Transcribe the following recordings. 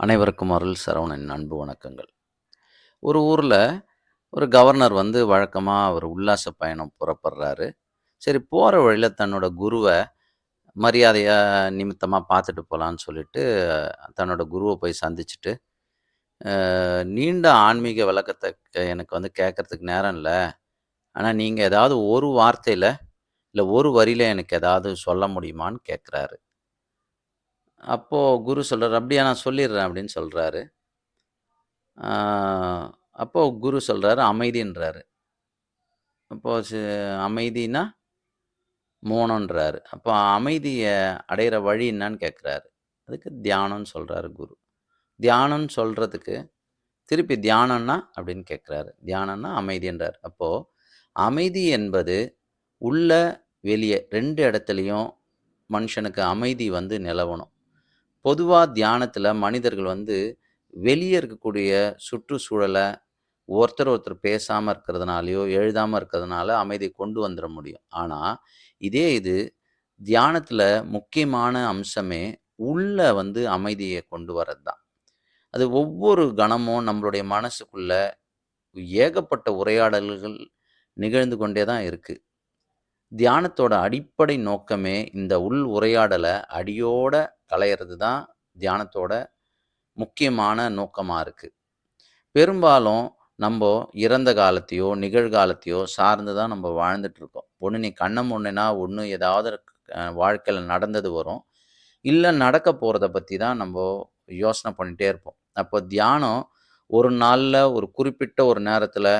அனைவருக்கும் அருள் சரவணன் அன்பு வணக்கங்கள். ஒரு ஊரில் ஒரு கவர்னர் வந்து வழக்கமாக அவர் உல்லாச பயணம் புறப்படுறாரு. சரி போகிற வழியில் தன்னோட குருவை மரியாதையாக நிமித்தமாக பார்த்துட்டு போகலான்னு சொல்லிட்டு, தன்னோட குருவை போய் சந்திச்சுட்டு, நீண்ட ஆன்மீக விளக்கத்தை எனக்கு வந்து கேட்கறதுக்கு நேரம் இல்லை ஆனால் நீங்கள் ஏதாவது ஒரு வார்த்தையில் இல்லை ஒரு வரியில எனக்கு ஏதாவது சொல்ல முடியுமான்னு?" கேட்குறாரு. அப்போது குரு சொல்கிறார் "அப்படியா நான் சொல்லிடுறேன்" அப்படின்னு சொல்கிறாரு அப்போது குரு சொல்கிறாரு "அமைதின்றாரு." அப்போது அமைதினா மோனன்றாரு அப்போ அமைதியை அடையிற வழி என்னன்னு கேட்குறாரு. அதுக்கு தியானம்னு சொல்கிறாரு குரு. தியானம்னு சொல்கிறதுக்கு திருப்பி தியானம்னா அப்படின்னு கேட்குறாரு. தியானம்னா அமைதின்றார் அப்போ அமைதி என்பது உள்ள, வெளியே ரெண்டு இடத்துலையும் மனுஷனுக்கு அமைதி வந்து நிலவணும். பொதுவாக தியானத்தில் மனிதர்கள் வந்து வெளியே இருக்கக்கூடிய சுற்றுச்சூழலை ஒருத்தர் ஒருத்தர் பேசாமல் இருக்கிறதுனாலையோ எழுதாமல் இருக்கிறதுனால அமைதியை கொண்டு வந்துட முடியும். ஆனால் இதே இது தியானத்தில் முக்கியமான அம்சமே உள்ள வந்து அமைதியை கொண்டு வர்றது தான். அது ஒவ்வொரு கணமும் நம்மளுடைய மனசுக்குள்ள ஏகப்பட்ட உரையாடல்கள் நிகழ்ந்து கொண்டே தான் இருக்குது தியானத்தோட அடிப்படை நோக்கமே இந்த உள் உரையாடலை அடியோட களையிறது தான் தியானத்தோட முக்கியமான நோக்கமாக இருக்குது பெரும்பாலும் நம்ம இறந்த காலத்தையோ, நிகழ்காலத்தையோ சார்ந்து தான் நம்ம வாழ்ந்துட்டுருக்கோம் இருக்கோம். நீ கண்ண மூடுனேன்னா, ஒன்று ஏதாவது வாழ்க்கையில் நடந்தது வரும். இல்லை நடக்க போகிறத பற்றி தான் நம்ம யோசனை பண்ணிகிட்டே இருப்போம். அப்போ தியானம் ஒரு நாளில் ஒரு குறிப்பிட்ட ஒரு நேரத்தில்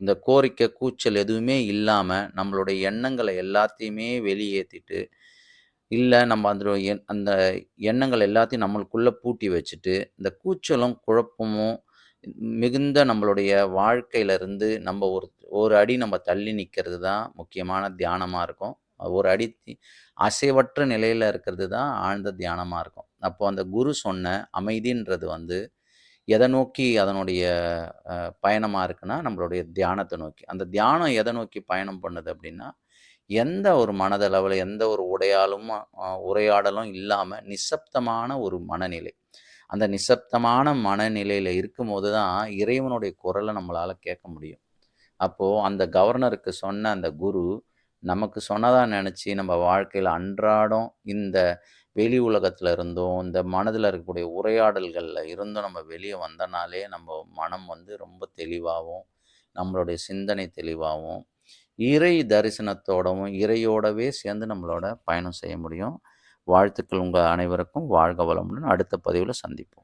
இந்த கோரிக்கை, கூச்சல் எதுவுமே இல்லாமல் நம்மளுடைய எண்ணங்களை எல்லாத்தையுமே வெளியேற்றிட்டு இல்ல நம்ம அந்த எண் அந்த எண்ணங்கள் எல்லாத்தையும் நம்மளுக்குள்ள பூட்டி வச்சுட்டு, இந்த கூச்சலும், குழப்பமும் மிகுந்த நம்மளுடைய வாழ்க்கையிலருந்து நம்ம ஒரு ஒரு அடி நம்ம தள்ளி நிக்கிறது தான் முக்கியமான தியானமா இருக்கும். ஒரு அடி அசைவற்ற நிலையில இருக்கிறது தான் ஆழ்ந்த தியானமா இருக்கும். அப்போ அந்த குரு சொன்ன அமைதின்றது வந்து எத நோக்கி அதனுடைய அ பயணமா இருக்குன்னா, நம்மளுடைய தியானத்த நோக்கி. அந்த தியானம் எத நோக்கி பயணம் பண்ணுது அப்படின்னா, எந்த ஒரு மனதளவில் எந்த ஒரு உடையாலும் உரையாடலும் இல்லாமல் நிசப்தமான ஒரு மனநிலை. அந்த நிசப்தமான மனநிலையில் இருக்கும்போது தான் இறைவனுடைய குரலை நம்மளால் கேட்க முடியும். அப்போது அந்த கவர்னருக்கு சொன்ன அந்த குரு, நமக்கு சொன்னதாக நினச்சி நம்ம வாழ்க்கையில் அன்றாடம் இந்த வெளி உலகத்தில் இருந்தும், இந்த மனதில் இருக்கக்கூடிய உரையாடல்களில் இருந்தும் நம்ம வெளியே வந்தனாலே, நம்ம மனம் வந்து ரொம்ப தெளிவாகவும் நம்மளுடைய சிந்தனை தெளிவாகவும் இறை தரிசனத்தோடவும், இறையோடவே சேர்ந்து நம்மளோட பயணம் செய்ய முடியும். வாழ்த்துக்கள் உங்கள் அனைவருக்கும். வாழ்க வளமுடன். அடுத்த பதிவில் சந்திப்போம்.